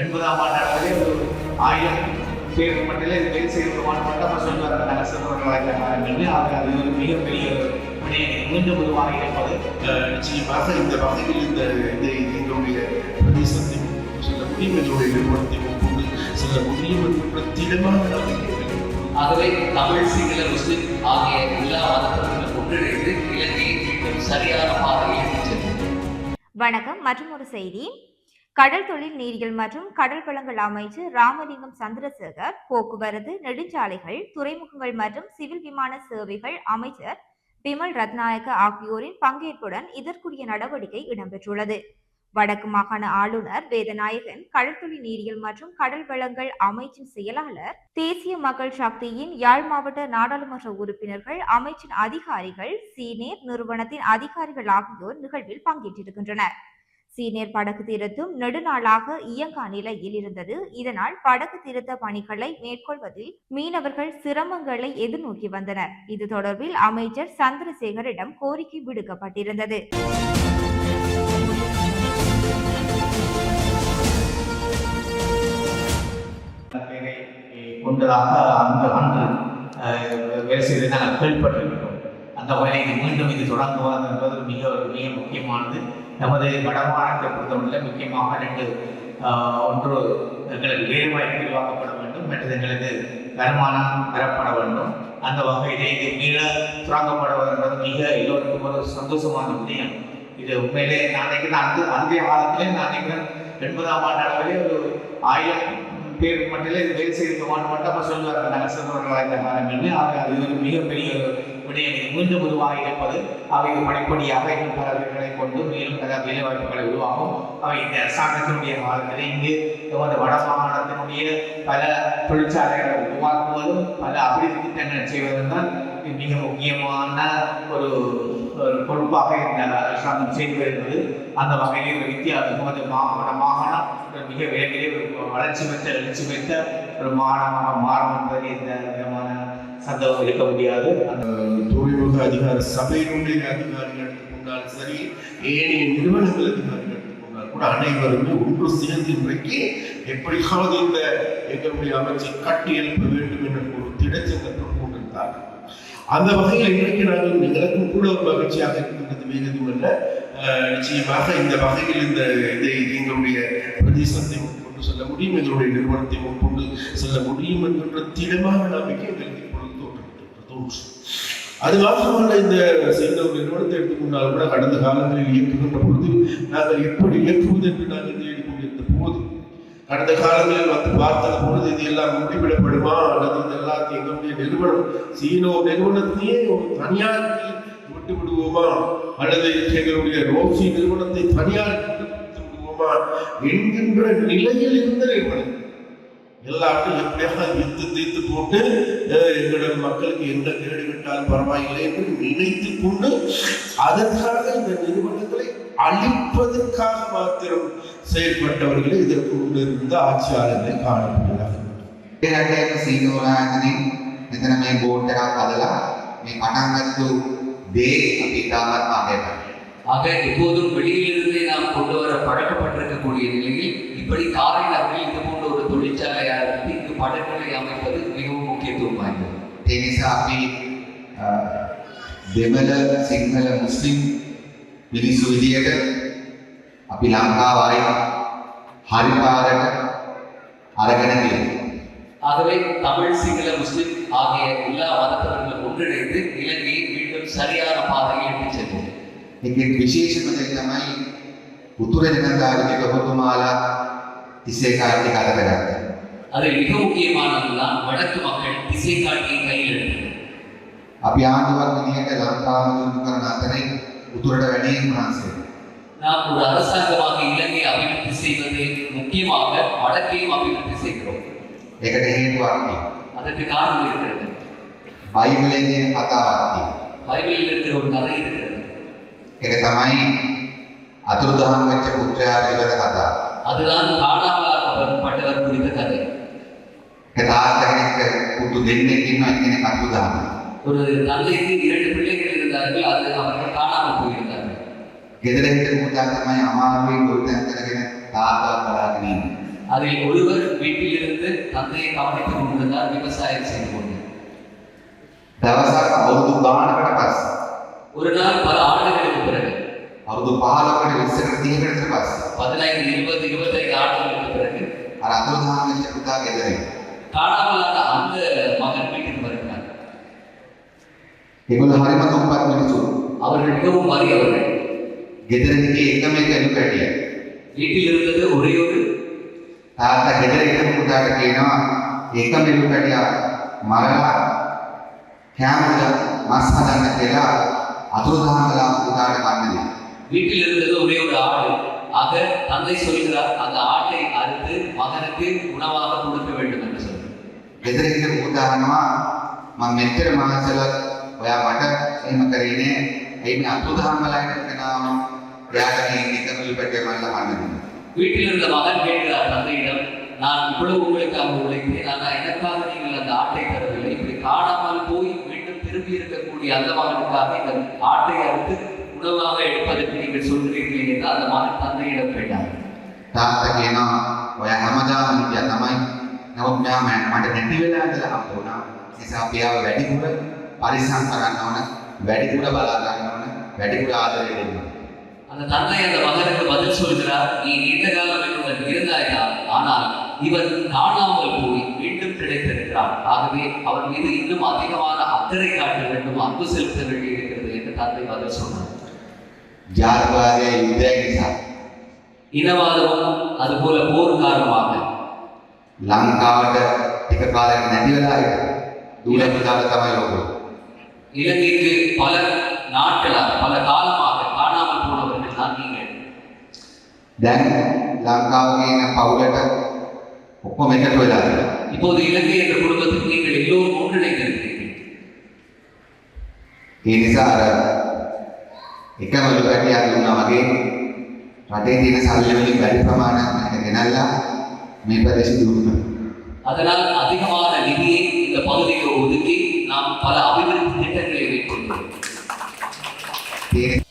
எண்பதாம் ஆண்டு அளவிலே ஒரு ஆயிரம் பேர் மட்டிலே இது வேலை செய்வதற்கான மட்டமாக சொல்வார்கள் நாங்கள் சிறுவர்களாக காலங்களில் ஆக அது ஒரு மிகப்பெரிய விடயம் மீண்டும் உருவாக இருப்பது அஹ் நிச்சயமாக இந்த வகையில் இந்த இந்த எங்களுடைய பிரதேசத்தை சொல்ல முடியும் எங்களுடைய நிறுவனத்தை கொண்டு சொல்ல முடியும் என்ற திடமான நம்பிக்கை ஆகவே தமிழ் சிங்கள முஸ்லிம் ஆகிய எல்லா மதத்தவர்களும் ஒன்றிணைந்து இலங்கையை மீண்டும் சரியான பாதையில் வணக்கம். மற்றும் ஒரு செய்தி. கடல் தொழில் நீரியல் மற்றும் கடல் வளங்கள் அமைச்சர் ராமலிங்கம் சந்திரசேகர் போக்குவரத்து நெடுஞ்சாலைகள் துறைமுகங்கள் மற்றும் சிவில் விமான சேவைகள் அமைச்சர் பிமல் ரத்நாயக்க ஆகியோரின் பங்கேற்புடன் இதற்குரிய நடவடிக்கை இடம்பெற்றுள்ளது. வடக்கு மாகாண ஆளுநர் வேதநாயகன் கடற்தொழில் நீரியல் மற்றும் கடல் வளங்கள் அமைச்சின் செயலாளர் தேசிய மக்கள் சக்தியின் யாழ் மாவட்ட நாடாளுமன்ற உறுப்பினர்கள் அமைச்சின் அதிகாரிகள் சீனேர் நிறுவனத்தின் அதிகாரிகள் ஆகியோர் நிகழ்வில் பங்கேற்றிருக்கின்றனர். சீனியர் படகு திருத்தும் நெடுநாளாக இயங்கா நிலையில் இருந்தது. இதனால் படகு திருத்த பணிகளை மேற்கொள்வதில் மீனவர்கள் சிரமங்களை எதிர்நோக்கி வந்தனர். இது தொடர்பில் அமைச்சர் சந்திரசேகரிடம் கோரிக்கை விடுக்கப்பட்டிருந்தது. கொண்டதாக அந்த அன்று வேலை செய்து நாங்கள் கேள்விப்பட்டிருக்கிறோம் அந்த வகையில் மீண்டும் இது தொடங்குவது என்பது மிக மிக முக்கியமானது. நமது வடமாநிலத்தை பொறுத்தவரையில் முக்கியமாக ரெண்டு ஒன்று எங்களுக்கு வேலைவாய்ப்பு உருவாக்கப்பட வேண்டும் மற்றது எங்களுக்கு வருமானம் பெறப்பட வேண்டும். அந்த வகையிலே இது மீள தொடங்கப்படுவது மிக எல்லோருக்கும் ஒரு சந்தோஷமான விடயம் இது உண்மையிலே நான் நினைக்கிறேன் அந்த அன்றைய காலத்திலே நான் நினைக்கிறேன் எண்பதாம் ஆண்டு அளவிலே ஒரு ஆயிரம் பேர் மட்டும் இது வேலை செய்திருக்கமான மட்டமாக சொல்லுவார்கள். நாங்கள் சிறுவர்களாக இந்த காலங்களில் ஆக அது ஒரு மிகப்பெரிய ஒரு மீண்டும் உருவாக இருப்பது அவை இது படிப்படியாக இன்னும் பல வீடுகளை கொண்டு மேலும் பல வேலை வாய்ப்புகளை உருவாகும். அவை இந்த அரசாங்கத்தினுடைய காலத்தில் இங்கு நமது வட மாகாணத்தினுடைய பல தொழிற்சாலைகளை உருவாக்குவதும் பல அபிவிருத்தி திட்டங்கள் செய்வதும் தான் மிக முக்கியமான ஒரு ஒரு பொறுப்பாக இந்த அரசாங்கம் செய்து வருகிறது. அந்த வகையில் ஒரு வித்தியாசம் நமது மாகாண மாகாணம் மிக விரைவிலே ஒரு வளர்ச்சி பெற்ற எழுச்சி பெற்ற ஒரு மாகாணமாக மாறும் என்பது இந்த விதமான சந்தேகம் இருக்க முடியாது துறைமுக அதிகார சபையினுடைய அதிகாரிகள் எடுத்துக்கொண்டாலும் சரி ஏனைய நிறுவனங்கள் அதிகாரிகள் எடுத்துக்கொண்டால் கூட அனைவருமே ஒன்று சேர்ந்து இன்றைக்கு எப்படியாவது இந்த எங்களுடைய அமைச்சர் கட்டி எழுப்ப வேண்டும் என்ற ஒரு திடச்சங்கத்தை கொண்டிருந்தார்கள் அந்த வகையில் இன்றைக்கு நாங்கள் எங்களுக்கும் கூட ஒரு மகிழ்ச்சியாக இருக்கின்றது வேகதும் அல்ல. நிச்சயமாக இந்த வகையில் இந்த இதை எங்களுடைய பிரதேசத்தை கொண்டு செல்ல முடியும் எங்களுடைய நிறுவனத்தை கொண்டு செல்ல முடியும் என்கின்ற திடமான நம்பிக்கை எங்களுக்கு அது மாத்திரமல்ல இந்த செய்த ஒரு நிறுவனத்தை எடுத்துக்கொண்டால் கூட கடந்த காலங்களில் இயக்குகின்ற பொழுது நாங்கள் எப்படி இயக்குவது என்று நாங்கள் தேடிக்கொண்டிருந்த போது கடந்த காலங்களில் வந்து பார்த்த பொழுது இது எல்லாம் முடிவிடப்படுமா அல்லது இது எல்லாத்தையும் எங்களுடைய நிறுவனம் சீனோ நிறுவனத்தையே ஒரு தனியார் விட்டு விடுவோமா? அல்லது எங்களுடைய ரோசி நிறுவனத்தை தனியார் விடுவோமா? என்கின்ற நிலையில் இருந்த நிறுவனம். எல்லாத்தையும் எப்படியாக வித்து தீர்த்து போட்டு அஹ், எங்களோட மக்களுக்கு எந்த கேடு விட்டாலும் பரவாயில்லை என்று நினைத்து கொண்டு அதற்காக இந்த நிறுவனங்களை அழிப்பதற்காக மாத்திரம் செயல்பட்டவர்களை இதற்கு முன்னிருந்த ஆட்சியாளர்களை காணப்படுகிறார்கள் රටේම සීනෝනායතනින් මෙතන මේ බෝඩ් එකක් හදලා මේ පටන් ගත්තු දේ අපි ඉතාමත්ම අගයයි. ஆக எப்போதும் வெளியிலிருந்தே நாம் கொண்டு வர பழக்கப்பட்டிருக்கக்கூடிய நிலையில் නිසා අපි අ, දෙමළ සිංහල මුස්ලිම් මිනිස්සු විදියට අපි ලංකාව ආයි හරි පාරට අරගෙන තියෙනවා. ஆகவே தமிழ் சிங்கள முஸ்லிம் ஆகிய எல்லா மதத்தவர்களும் ஒன்றிணைந்து இலங்கையை மீண்டும் சரியான பாதையில் எடுத்துச் செல்வோம் ඒකේ විශේෂම දේ තමයි උතුර ජනතාවගේ ඔබතුමාලා තිස්සේ කාර්යය කතා කරගත්තා. அதில் மிக முக்கியமானதுதான் வடக்கு மக்கள் திசை காட்டியை கையில் எடுத்தது අපි ආණ්ඩුවක් විදිහට ලංකාව දිනු කරන අතරේ උතුරට වැඩි මහන්සි වෙනවා. நாம் ஒரு அரசாங்கமாக இலங்கையை அபிவிருத்தி செய்வது முக்கியமாக வடக்கையும் அபிவிருத்தி செய்கிறோம் ඒකට හේතුවක් තියෙනවා. அதற்கு காரணம் இருக்கிறது බයිබලයේ තියෙන කතාවක් තියෙනවා. பைபிளில் இருக்கிற ஒரு கதை இருக்கிறது ඒක තමයි අතුරුදහන් වෙච්ච පුත්‍රයා පිළිබඳ කතාව. அதுதான் காணாமலாக்கப்பட்டவர் குறித்த கதை ඒක තාත්තා ಒಂದು ದೆಣ್ಣೆಯನ್ನು ಅತ್ಯಂತ ಕಪ್ಪುದಾನ ஒரு தந்தைக்கு இரண்டு பிள்ளைகள் இருந்தார்கள் அது அவர்கள் காணாமல் போயிருந்தார்கள். எதிரேற்ற மூத்தாந்தமாய் அம்மாவை கொடுத்தாங்க தாத்தா கலாகினி அதில் ஒருவர் வீட்டிலிருந்து தந்தையை கவனித்துக் கொண்டிருந்தார் விவசாயம் செய்து கொண்டு அவரது காணப்பட பாஸ் ஒரு நாள் பல ஆண்டுகளுக்கு பிறகு அவரது பாலப்பட பாஸ். பதினைந்து இருபது இருபத்தைந்து ஆண்டுகளுக்கு பிறகு அவர் அந்த அந்த ඒගොල්ලෝ හරිම දුප්පත් මිනිස්සු. அவர்கள் மிகவும் வறியவர்கள் ගෙදර හිටියේ එකම එක එළු පැටිය. வீட்டில் இருந்தது ஒரே ஒரு තාත්තා ගෙදර හිටපු පුතාට කියනවා එකම එළු පැටිය මරලා කෑමට මස් හදන්න කියලා අතුරුදහන් කළා පුතාට කන්න දෙන්න. வீட்டில் இருந்தது ஒரே ஒரு ஆடு ஆக தந்தை சொல்கிறார் அந்த ஆட்டை அறுத்து மகனுக்கு உணவாக கொடுக்க வேண்டும் என்று சொல்கிறார் ගෙදර හිටපු පුතා අහනවා මම මෙච්චර මහන්සිලා ඔයා මට එහෙම කරේ නෑ. ඇයි මේ අතුරුදහන් කළා කියන කෙනාම එයාට මේ එකම එළු පැටිය මරලා කන්න දෙන්න. வீட்டில் இருந்த மகன் கேட்கிறார் தந்தையிடம் நான் இவ்வளவு உங்களுக்காக உழைத்தேன் ஆனால் எனக்காக நீங்கள் அந்த ஆட்டை தரவில்லை இப்படி காணாமல் போய் மீண்டும் திரும்பி இருக்கக்கூடிய அந்த மகனுக்காக இந்த ஆட்டை அறுத்து உணவாக எடுப்பதற்கு நீங்கள் சொல்கிறீர்கள் என்று அந்த மகன் தந்தையிடம் கேட்டார் තාත්තා කියනවා ඔයා හැමදාම හිටියා තමයි. නමුත් මෙයා මට මට නැති වෙලා ඉඳලා හම්බ වුණා. ඒ නිසා අපි ආව වැඩිපුර පරිස්සම් කරන්න ඕන, වැඩිපුර බලා ගන්න ඕන, වැඩිපුර ආදරය දෙන්න ඕන. அந்த தந்தை அந்த மகனுக்கு பதில் சொல்கிறார் நீ நீண்ட காலம் என்னுடன் இருந்தாய்தான் ஆனால் இவன் காணாமல் போய் மீண்டும் கிடைத்திருக்கிறான் ஆகவே அவன் மீது இன்னும் அதிகமான அக்கறை காட்ட வேண்டும் அன்பு செலுத்த வேண்டியிருக்கிறது என்று தந்தை பதில் சொன்னார் ජාතිවාදය යුද්ධයක් නිසා இனவாதமும் அதுபோல போர் காரணமாக ලංකාවට ටික කාලයක් නැති වෙලා හිටියා. இலங்கைக்கு பல நாட்களாக பல காலமாக காணாமல் போனவர்கள் தான் நீங்கள் දැන් ලංකාවේ ඉන්න පවුලට ඔක්කොම එකට වෙලා ඉන්නවා. இப்போது இலங்கை என்ற குடும்பத்தில் நீங்கள் எல்லோரும் ஒன்றிணைந்திருக்கிறீர்கள் ඒ නිසා අර එකම ලුකටියක් දුන්නා වගේ රටේ තියෙන සල්ලි වලින් වැඩි ප්‍රමාණයක් මෙහෙට ගෙනල්ලා මේ ප්‍රදේශ දියුණු කරනවා. அதனால் அதிகமான நிதியை இந்த பகுதியில் ஒதுக்கி நாம் பல அபிவிருத்தி Yeah.